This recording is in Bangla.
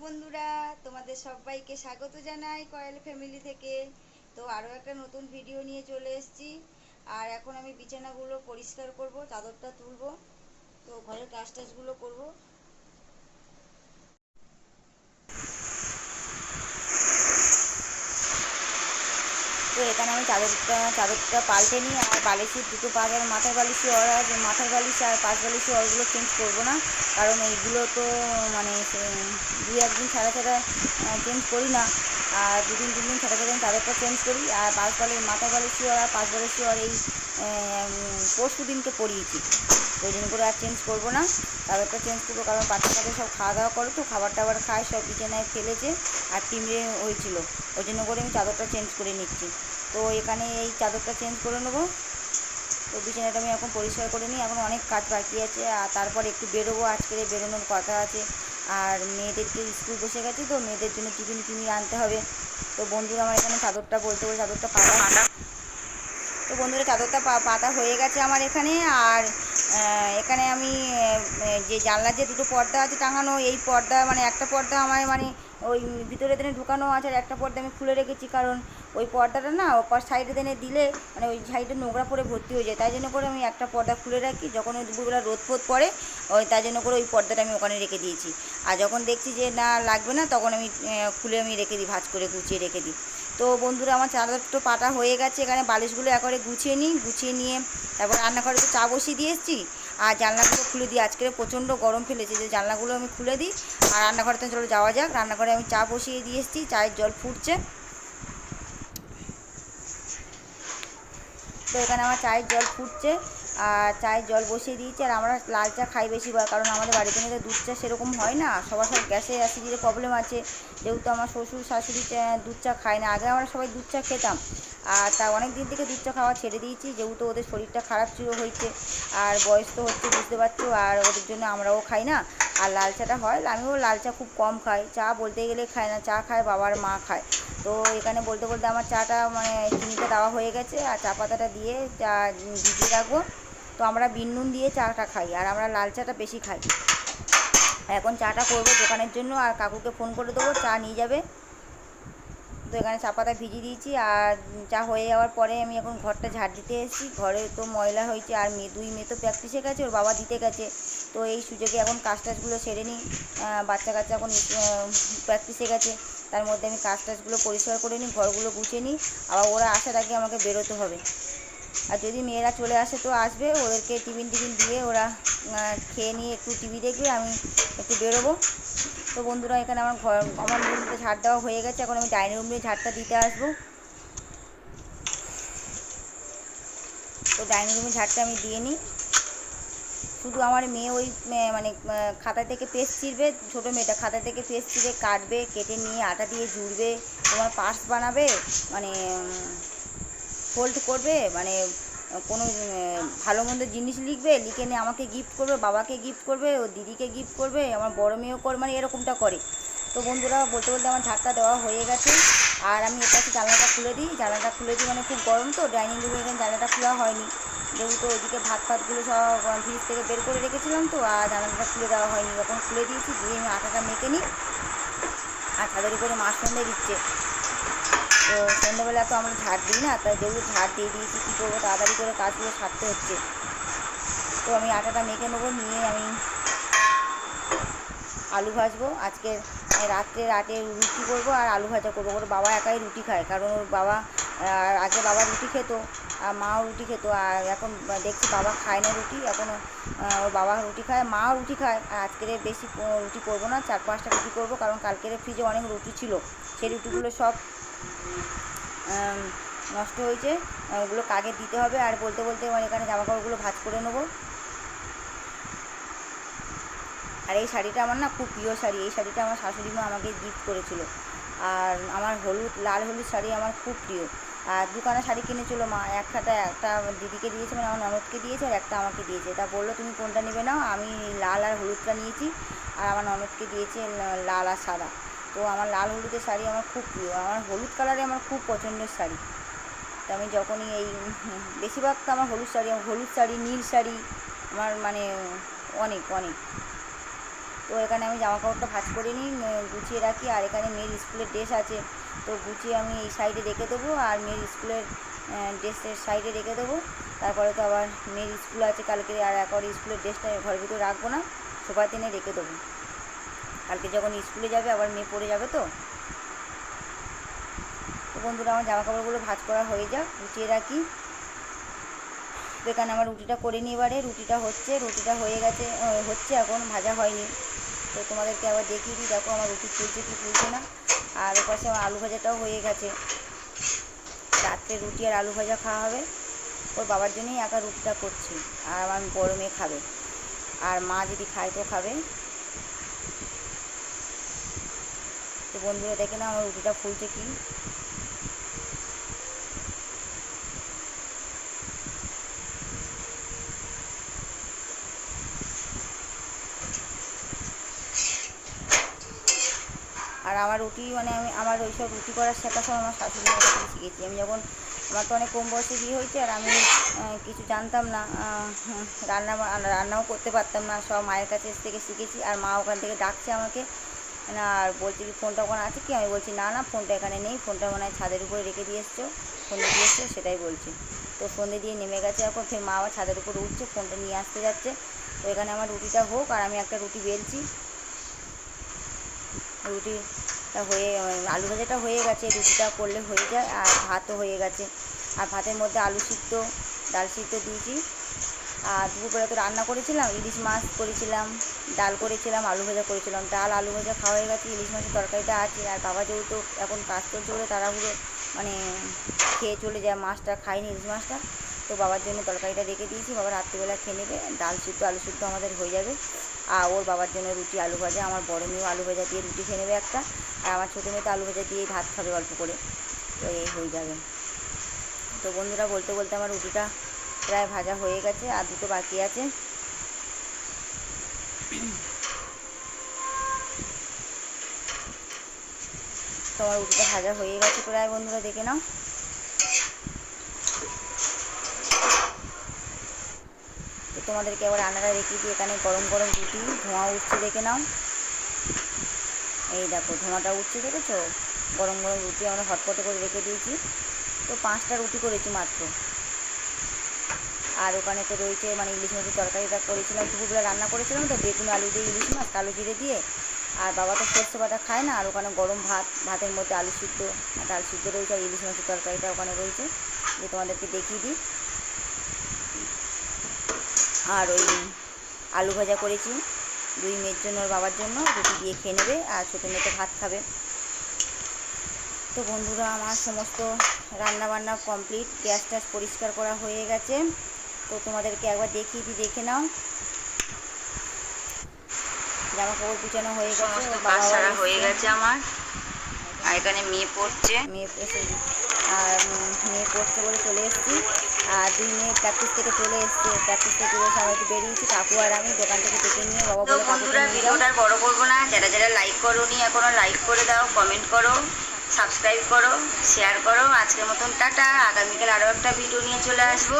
বন্ধুরা, তোমাদের সবাইকে স্বাগত জানাই কয়েল ফ্যামিলি থেকে। তো আরও একটা নতুন ভিডিও নিয়ে চলে এসেছি। আর এখন আমি বিছানাগুলো পরিষ্কার করব, চাদরটা তুলবো। তো ঘরের কাজ টাজগুলো করব। তো এখানে আমি চাদরটা চাদরটা পাল্টে নিই আর বালিশের দুটো পাঁচ মাথার বালিশি ওর আর মাথার বালিশ আর পাঁচ বালিশি ওরগুলো চেঞ্জ করব না। কারণ এইগুলো তো মানে দু একদিন ছাড়া ছাড়া চেঞ্জ করি না। আর দুদিন তিন দিন ছাড়া ছাড়া চাদরটা চেঞ্জ করি। আর পাঁচ বালিশ মাথার বালিশি ওর আর পাঁচ বালিশি ওর এই পরশু দিনকে পরিয়েছি। ওই জন্য করে আর চেঞ্জ করব না। চাদরটা চেঞ্জ করব কারণ বাচ্চাদের সব খাওয়া দাওয়া করে তো, খাবার টাবার খায়, সব বিছানায় ফেলেছে আর টিমড়ে হয়েছিল ওই জন্য করে আমি চাদরটা চেঞ্জ করে নিচ্ছি। তো এখানে এই চাদরটা চেঞ্জ করে নেব। তো বিছানাটা আমি এখন পরিষ্কার করে নিই। এখন অনেক কাজ বাকি আছে আর তারপর একটু বেরোবো। আজকের বেরোনোর কথা আছে। আর মেয়েদেরকে স্কুল বসে গেছে তো মেয়েদের জন্য টিফিন টিফিন আনতে হবে। তো বন্ধুরা আমার এখানে চাদরটা বলতে বলে চাদরটা পাতা। তো বন্ধুরা চাদরটা পাতা হয়ে গেছে আমার এখানে। আর এখানে আমি যে জানলার যে দুটো পর্দা আছে টাঙানো, এই পর্দা মানে একটা পর্দা আমার মানে ওই ভিতরে দিনে ঢুকানো আছে আর একটা পর্দা আমি খুলে রেখেছি, কারণ ওই পর্দাটা না ওপার সাইডে দিনে দিলে মানে ওই সাইডে নোংরা পরে ভর্তি হয়ে যায়। তাই জন্য করে আমি একটা পর্দা খুলে রাখি, যখন ওই দুপুরবেলা রোদ ফোদ পড়ে, ওই তাই জন্য করে ওই পর্দাটা আমি ওখানে রেখে দিয়েছি। আর যখন দেখছি যে না লাগবে না, তখন আমি খুলে আমি রেখে দিই, ভাজ করে গুছিয়ে রেখে দিই। তো বন্ধুরা, আমার চাদর তো পাটা হয়ে গেছে। এখানে বালিশগুলো একবারে গুছিয়ে নিই, গুছিয়ে নিয়ে তারপর রান্নাঘরে তো চা বসিয়ে দিয়ে এসেছি। আর জানলাগুলো খুলে দিই আজকে প্রচণ্ড গরম ফেলেছে, যে জানলাগুলো আমি খুলে দিই। আর রান্নাঘরে তো চলো যাওয়া যাক। রান্নাঘরে আমি চা বসিয়ে দিয়ে এসেছি, চায়ের জল ফুটছে। তো এখানে আমার চায়ের জল ফুটছে আর চায়ের জল বসিয়ে দিয়েছি আর আমরা লাল চা খাই বেশি কারণ আমাদের বাড়িতে নিয়ে দুধ চা সেরকম হয় না। সবার সব গ্যাসে অ্যাসিডিটির প্রবলেম আছে। যেহেতু আমার শ্বশুর শাশুড়ি দুধ চা খায় না, আগে আমরা সবাই দুধ চা খেতাম। আর তা অনেক দিন থেকে দুধ চা খাওয়া ছেড়ে দিয়েছি, যেহেতু ওদের শরীরটা খারাপ ছিল হয়েছে। আর বয়স তো হচ্ছে, বুঝতে পারছ? আর ওদের জন্য আমরাও খাই না। আর লাল চাটা হয়। আমিও লাল চা খুব কম খাই। চা বলতে গেলে খায় না, চা খায় বাবার মা খায়। তো এখানে বলতে বলতে আমার চাটা মানে চিনিটা দেওয়া হয়ে গেছে আর চা পাতাটা দিয়ে চা ভিজিয়ে রাখব। তো আমরা বিন নুন দিয়ে চাটা খাই আর আমরা লাল চাটা বেশি খাই। এখন চাটা করব দোকানের জন্য আর কাকুকে ফোন করে দেবো, চা নিয়ে যাবে। তো এখানে চা পাতা ভিজিয়ে দিয়েছি আর চা হয়ে যাওয়ার পরে আমি এখন ঘরটা ঝাড় দিতে এসেছি। ঘরে তো ময়লা হয়েছে আর মেয়ে দুই মেয়ে তো প্র্যাকটিসে গেছে, ওর বাবা দিতে গেছে। তো এই সুযোগে এখন কাজ টাজগুলো সেরে নিই। বাচ্চা কাচ্চা এখন প্র্যাকটিসে গেছে। তার মধ্যে আমি কাজ টাজগুলো পরিষ্কার করে নিই, ঘরগুলো গুছিয়ে নিই। আবার ওরা আসার আগে আমাকে বেরোতে হবে। আর যদি মেয়েরা চলে আসে তো আসবে, ওদেরকে টিফিন টিফিন দিয়ে ওরা খেয়ে নিয়ে একটু টিভি দেখবে, আমি একটু বেরোবো। তো বন্ধুরা, এখানে আমার ঘর, আমার রুমটা ঝাড় দেওয়া হয়ে গেছে, এখন আমি ডাইনিং রুমে ঝাড়টা দিতে আসব। তো ডাইনিং রুমে ঝাড়টা আমি দিয়ে নিই। শুধু আমার মেয়ে ওই মানে খাতা থেকে পেস্ট ছিঁড়বে ছোটো মেয়েটা খাতা থেকে পেস্ট ছিঁড়ে কাটবে, কেটে নিয়ে আটা দিয়ে জুড়বে, তোমার পার্স বানাবে মানে ফোল্ড করবে মানে কোনো ভালো মন্দ জিনিস লিখবে, লিখে নিয়ে আমাকে গিফট করবে, বাবাকে গিফট করবে, ও দিদিকে গিফট করবে, আমার বড় মেয়েও করে মানে এরকমটা করে। তো বন্ধুরা, বলতে বলতে আমার ঝাঁকটা দেওয়া হয়ে গেছে। আর আমি এটা জানলাটা খুলে দিই, জানলাটা খুলে দিই মানে খুব গরম তো ডাইনিং রুমে জানলাটা খোলা হয়নি। যেহেতু ওইদিকে ভাত ফাতগুলো সব ফ্রিজ থেকে বের করে রেখেছিলাম তো, আর জানলাটা খুলে দেওয়া হয়নি। যখন খুলে দিয়েছি, দিয়ে আমি আটাটা মেখে নিই। আর তাদের করে মাছ সন্ধে দিচ্ছে। তো সন্ধ্যেবেলা তো আমরা ঝাড় দিই না, তাই যেহেতু ঝাড় দিয়ে দিয়েছি, কী করব? তাড়াতাড়ি করে কাজগুলো সারতে হচ্ছে। তো আমি আটাটা মেখে নেব, নিয়ে আমি আলু ভাজবো। আজকে রাত্রে রাতে রুটি করব আর আলু ভাজা করব। ওর বাবা একাই রুটি খায়, কারণ ওর বাবা আগে বাবা রুটি খেত। মাও রুটি খেত, আর এখন দেখছি বাবা খায় না রুটি, এখন ওর বাবা রুটি খায় মাও রুটি খায়, আর আজকের বেশি রুটি করব না, চার পাঁচটা রুটি করব, কারণ কালকের ফ্রিজে অনেক রুটি ছিল। সেই রুটিগুলো সব নষ্ট হয়েছে ওগুলো কাকে দিতে হবে, আর বলতে বলতে মানে এখানে জামাকাপড়গুলো ভাজ করে নেব। আর এই শাড়িটা আমার না খুব প্রিয় শাড়ি, এই শাড়িটা আমার শাশুড়ি মা আমাকে গিফট করেছিল। আর আমার হলুদ, লাল হলুদ শাড়ি আমার খুব প্রিয়। আর দুখানা শাড়ি কিনেছিল মা একটা একটা দিদিকে দিয়েছে মানে আমার ননদকে দিয়েছে আর একটা আমাকে দিয়েছে। তা বলল, তুমি কোনটা নেবে নাও? আমি লাল আর হলুদটা নিয়েছি আর আমার ননদকে দিয়েছে লাল আর সাদা। তো আমার লাল হলুদের শাড়ি আমার খুব প্রিয়। আমার হলুদ কালারে আমার খুব পছন্দের শাড়ি। তো আমি যখনই এই বেশিরভাগ তো আমার হলুদ শাড়ি হলুদ শাড়ি, নীল শাড়ি, আমার মানে অনেক অনেক। তো এখানে আমি জামা কাপড়টা ভাঁজ করে নিই, গুছিয়ে রাখি আর এখানে মেয়ের স্কুলের ড্রেস আছে। তো গুছিয়ে আমি এই সাইডে রেখে দেবো আর মেয়ের স্কুলের ড্রেসের সাইডে রেখে দেবো। তারপরে তো আবার মেয়ের স্কুল আছে কালকে, আর একবার স্কুলের ড্রেসটা ঘরের ভিতরে রাখব না সোফাতে এনে রেখে দেবো। কালকে যখন স্কুলে যাবে, আবার মেয়ে পড়ে যাবে তো। তো বন্ধুরা, আমার জামা কাপড়গুলো ভাঁজ করা হয়ে যাক, গুছিয়ে রাখি। তো এখানে আমার রুটিটা করে নিই এবারে। রুটিটা হচ্ছে, রুটিটা হয়ে গেছে হচ্ছে এখন, ভাজা হয়নি। তো তোমাদেরকে আবার দেখিয়ে দিই, দেখো আমার রুটি ফুলছে কি ফুলছে না। আর ওপাশে আমার আলু ভাজাটাও হয়ে গেছে। রাত্রে রুটি আর আলু ভাজা খাওয়া হবে। ওর বাবার জন্যই একা রুটিটা করছি, আর আমার বড় মেয়ে খাবে। আর মা যদি খায় তো খাবে। তো বন্ধুরা দেখে না আমার রুটিটা ফুলছে কি। আমার রুটি মানে আমি আমার ওই সব রুটি করার শেখা সব আমার শাশুড়ি মায়ের থেকে শিখেছি আমি যখন, আমার তো অনেক কম বয়সে বিয়ে হয়েছে আর আমি কিছু জানতাম না রান্না, রান্নাও করতে পারতাম না, সব মায়ের কাছে থেকে শিখেছি আর মা ওখান থেকে ডাকছে আমাকে, না, আর বলছে কি, ফোনটা ওখানে আছে কি? আমি বলছি, না না, ফোনটা এখানে নেই, ফোনটা মনে ছাদের উপরে রেখে দিয়ে এসছো, ফোনে দিয়ে এসছো, সেটাই বলছি। তো ফোনে দিয়ে নেমে গেছে এখন, ফের মা আবার ছাদের উপরে উঠছে, ফোনটা নিয়ে আসতে যাচ্ছে। তো এখানে আমার রুটিটা হোক আর আমি একটা রুটি বেলছি। রুটিটা হয়ে আলু ভাজাটা হয়ে গেছে, রুটিটা করলে হয়ে যায়, আর ভাতও হয়ে গেছে। আর ভাতের মধ্যে আলু সিদ্ধ, ডাল সিদ্ধ দিয়েছি। আর দুপুরবেলা তো রান্না করেছিলাম, ইলিশ মাছ করেছিলাম, ডাল করেছিলাম, আলু ভাজা করেছিলাম। ডাল, আলু ভাজা খাওয়া হয়ে গেছে, ইলিশ মাছের তরকারিটা আছে। আর বাবা যেহেতু এখন কাজ চলছে বলে তাড়াহুড়ো মানে খেয়ে চলে যায়, মাছটা খায়নি, ইলিশ মাছটা, তো বাবার জন্য তরকারিটা রেখে দিয়েছি। বাবা রাত্রিবেলা খেয়ে নেবে, ডাল সিদ্ধ, আলু সিদ্ধ আমাদের হয়ে যাবে। আর ওর বাবার জন্য রুটি আলু ভাজা, আমার বড় মেয়েও আলু ভাজা দিয়ে রুটি খেয়ে নেবে একটা, আর আমার ছোটো মেয়ে তো আলু ভাজা দিয়েই ভাত খাবে অল্প করে। তো এই হয়ে যাবে। তো বন্ধুরা, বলতে বলতে আমার রুটিটা প্রায় ভাজা হয়ে গেছে, আর দুটো বাকি আছে। তোমার রুটিটা ভাজা হয়ে গেছে প্রায়, বন্ধুরা, দেখে নাও। তোমাদেরকে আবার রান্নাটা রেখে দিই। এখানে গরম গরম রুটি, ধোঁয়া উঠছে দেখে নাও। এই দেখো, ধোঁয়াটা উঠছে দেখেছ? গরম গরম রুটি আমরা হটপটে করে রেখে দিয়েছি। তো পাঁচটা রুটি করেছি মাত্র। আর ওখানে তো রয়েছে মানে ইলিশ মাছের তরকারিটা করেছিলাম। দুপুরবেলা রান্না করেছিলাম তো, বেগুন, আলু দিয়ে ইলিশ মাছ, কালো জিরে দিয়ে। আর বাবা তো সর্ষে বাটা খায় না, আর ওখানে গরম ভাত, ভাতের মধ্যে আলু সিদ্ধ আর ডাল সিদ্ধ রয়েছে আর ইলিশ মাছের তরকারিটা ওখানে রয়েছে। যে তোমাদেরকে দেখিয়ে দিই। আর ওই আলু ভাজা করেছি। দুই মেয়ের জন্য ওর বাবার জন্য রুটি দিয়ে খেয়ে নেবে আর ছোটো মেয়ে তো ভাত খাবে। তো বন্ধুরা আমার সমস্ত রান্না বান্না কমপ্লিট গ্যাস ট্যাস পরিষ্কার করা হয়ে গেছে। তো তোমাদেরকে একবার দেখিয়ে দিই দেখে নাও। জামা কাপড় কুচানো হয়ে গেছে কাজ সারা হয়ে গেছে আমার। আর এখানে মেয়ে পড়ছে। মেয়ে এসে আর মেয়ে পড়ছে বলে চলে এসেছি। দুই মেয়ে প্র্যাকটিস থেকে চলে এসছে। প্র্যাকটিস থেকে এসে আমরা একটু বেরিয়েছি। কাকু আর আমি দোকান থেকে ডেকে নিয়ে বাবা তো বলে বন্ধুরা ভিডিওটার ভিডিওটা আর বড় করব না। যারা যারা লাইক করো নি এখনও লাইক করে দাও কমেন্ট করো সাবস্ক্রাইব করো শেয়ার করো। আজকের মতন টাটা। আগামীকাল আরও একটা ভিডিও নিয়ে চলে আসব।